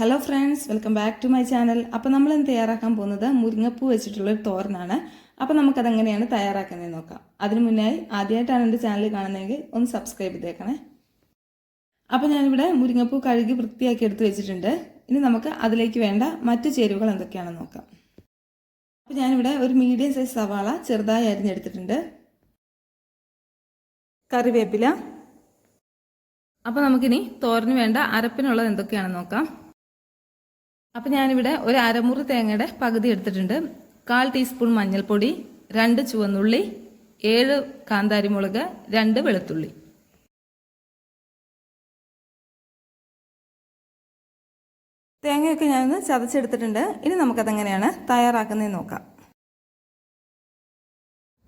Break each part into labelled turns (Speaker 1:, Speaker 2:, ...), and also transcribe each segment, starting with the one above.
Speaker 1: Hello friends welcome back to my channel അപ്പോൾ നമ്മൾ ഇന്ന് തയ്യാറാക്കാൻ പോകുന്നത് മുരിങ്ങപ്പൂ വെച്ചിട്ടുള്ള ഒരു തോരനാണ്. അപ്പോൾ നമുക്കത് എങ്ങനെയാണ് തയ്യാറാക്കുന്നത് നോക്കാം. അതിന് മുന്നായി ആദ്യമായിട്ടാണ് എന്റെ ചാനൽ കാണുന്നതെങ്കിൽ ഒന്ന് സബ്സ്ക്രൈബ് ചെയ്തേക്കണേ. അപ്പോൾ ഞാനിവിടെ മുരിങ്ങപ്പൂ കഴുകി വൃത്തിയാക്കി എടുത്ത് വെച്ചിട്ടുണ്ട്. ഇനി നമുക്ക് അതിലേക്ക് വേണ്ട മറ്റു ചേരുവകൾ എന്തൊക്കെയാണെന്ന് നോക്കാം. അപ്പോൾ ഞാനിവിടെ ഒരു മീഡിയം സൈസ് സവാള ചെറുതായി അരിഞ്ഞെടുത്തിട്ടുണ്ട്. കറിവേപ്പില. അപ്പോൾ നമുക്കിനി തോരന് വേണ്ട അരപ്പിനുള്ളത് എന്തൊക്കെയാണെന്ന് നോക്കാം. അപ്പം ഞാനിവിടെ ഒരു അരമുറി തേങ്ങയുടെ പകുതി എടുത്തിട്ടുണ്ട്. കാൽ ടീസ്പൂൺ മഞ്ഞൾപ്പൊടി രണ്ട് ചുവന്നുള്ളി ഏഴ് കാന്താരിമുളക് രണ്ട് വെളുത്തുള്ളി. തേങ്ങയൊക്കെ ഞാനൊന്ന് ചതച്ചെടുത്തിട്ടുണ്ട്. ഇനി നമുക്കതെങ്ങനെയാണ് തയ്യാറാക്കുന്നതെന്ന് നോക്കാം.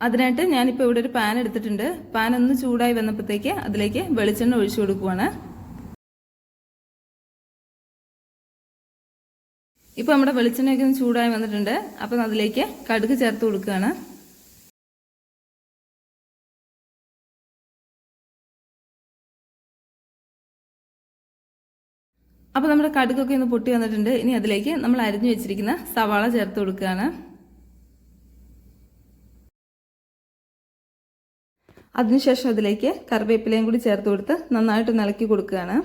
Speaker 1: അതിനായിട്ട് ഞാനിപ്പോൾ ഇവിടെ ഒരു പാൻ എടുത്തിട്ടുണ്ട്. പാൻ ഒന്ന് ചൂടായി വന്നപ്പോഴത്തേക്ക് അതിലേക്ക് വെളിച്ചെണ്ണ ഒഴിച്ചു കൊടുക്കുവാണ്. ഇപ്പോൾ നമ്മുടെ വെളിച്ചെണ്ണയൊക്കെ ഒന്ന് ചൂടായി വന്നിട്ടുണ്ട്. അപ്പം അതിലേക്ക് കടുക് ചേർത്ത് കൊടുക്കുകയാണ്. അപ്പോൾ നമ്മുടെ കടുകൊക്കെ ഒന്ന് പൊട്ടി വന്നിട്ടുണ്ട്. ഇനി അതിലേക്ക് നമ്മൾ അരിഞ്ഞു വെച്ചിരിക്കുന്ന സവാള ചേർത്ത് കൊടുക്കുകയാണ്. അതിനുശേഷം അതിലേക്ക് കറിവേപ്പിലയും കൂടി ചേർത്ത് കൊടുത്ത് നന്നായിട്ട് ഇളക്കി കൊടുക്കുകയാണ്.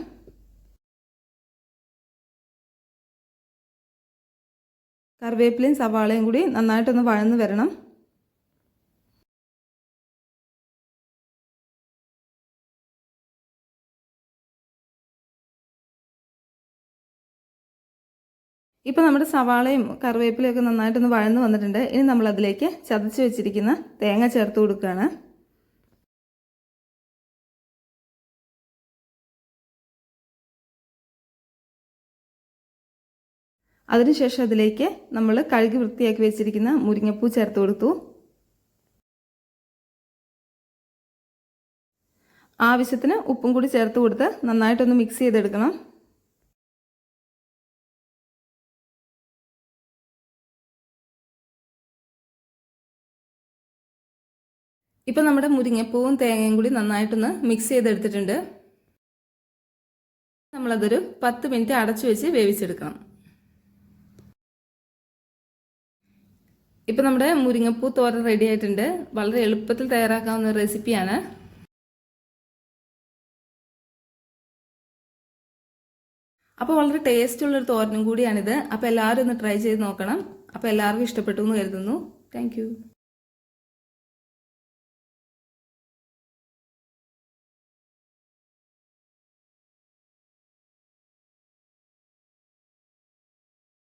Speaker 1: കറിവേപ്പിലയും സവാളയും കൂടി നന്നായിട്ടൊന്ന് വഴന്ന് വരണം. ഇപ്പോൾ നമ്മുടെ സവാളയും കറിവേപ്പിലയും ഒക്കെ നന്നായിട്ടൊന്ന് വഴന്ന് വന്നിട്ടുണ്ട്. ഇനി നമ്മളതിലേക്ക് ചതച്ച് വെച്ചിരിക്കുന്ന തേങ്ങ ചേർത്ത് കൊടുക്കുകയാണ്. അതിനുശേഷം അതിലേക്ക് നമ്മൾ കഴുകി വൃത്തിയാക്കി വെച്ചിരിക്കുന്ന മുരിങ്ങപ്പൂ ചേർത്ത് കൊടുത്തു. ആവശ്യത്തിന് ഉപ്പും കൂടി ചേർത്ത് കൊടുത്ത് നന്നായിട്ടൊന്ന് മിക്സ് ചെയ്തെടുക്കണം. ഇപ്പം നമ്മുടെ മുരിങ്ങപ്പൂവും തേങ്ങയും കൂടി നന്നായിട്ടൊന്ന് മിക്സ് ചെയ്തെടുത്തിട്ടുണ്ട്. നമ്മളതൊരു പത്ത് മിനിറ്റ് അടച്ചു വെച്ച് വേവിച്ചെടുക്കണം. ഇപ്പം നമ്മുടെ മുരിങ്ങപ്പൂ തോരൻ റെഡി ആയിട്ടുണ്ട്. വളരെ എളുപ്പത്തിൽ തയ്യാറാക്കാവുന്ന റെസിപ്പിയാണ് അപ്പോൾ വളരെ ടേസ്റ്റ് ഉള്ളൊരു തോരനും കൂടിയാണിത്. അപ്പോൾ എല്ലാവരും ഒന്ന് ട്രൈ ചെയ്ത് നോക്കണം. അപ്പോൾ എല്ലാവർക്കും ഇഷ്ടപ്പെട്ടു എന്ന് കരുതുന്നു. താങ്ക്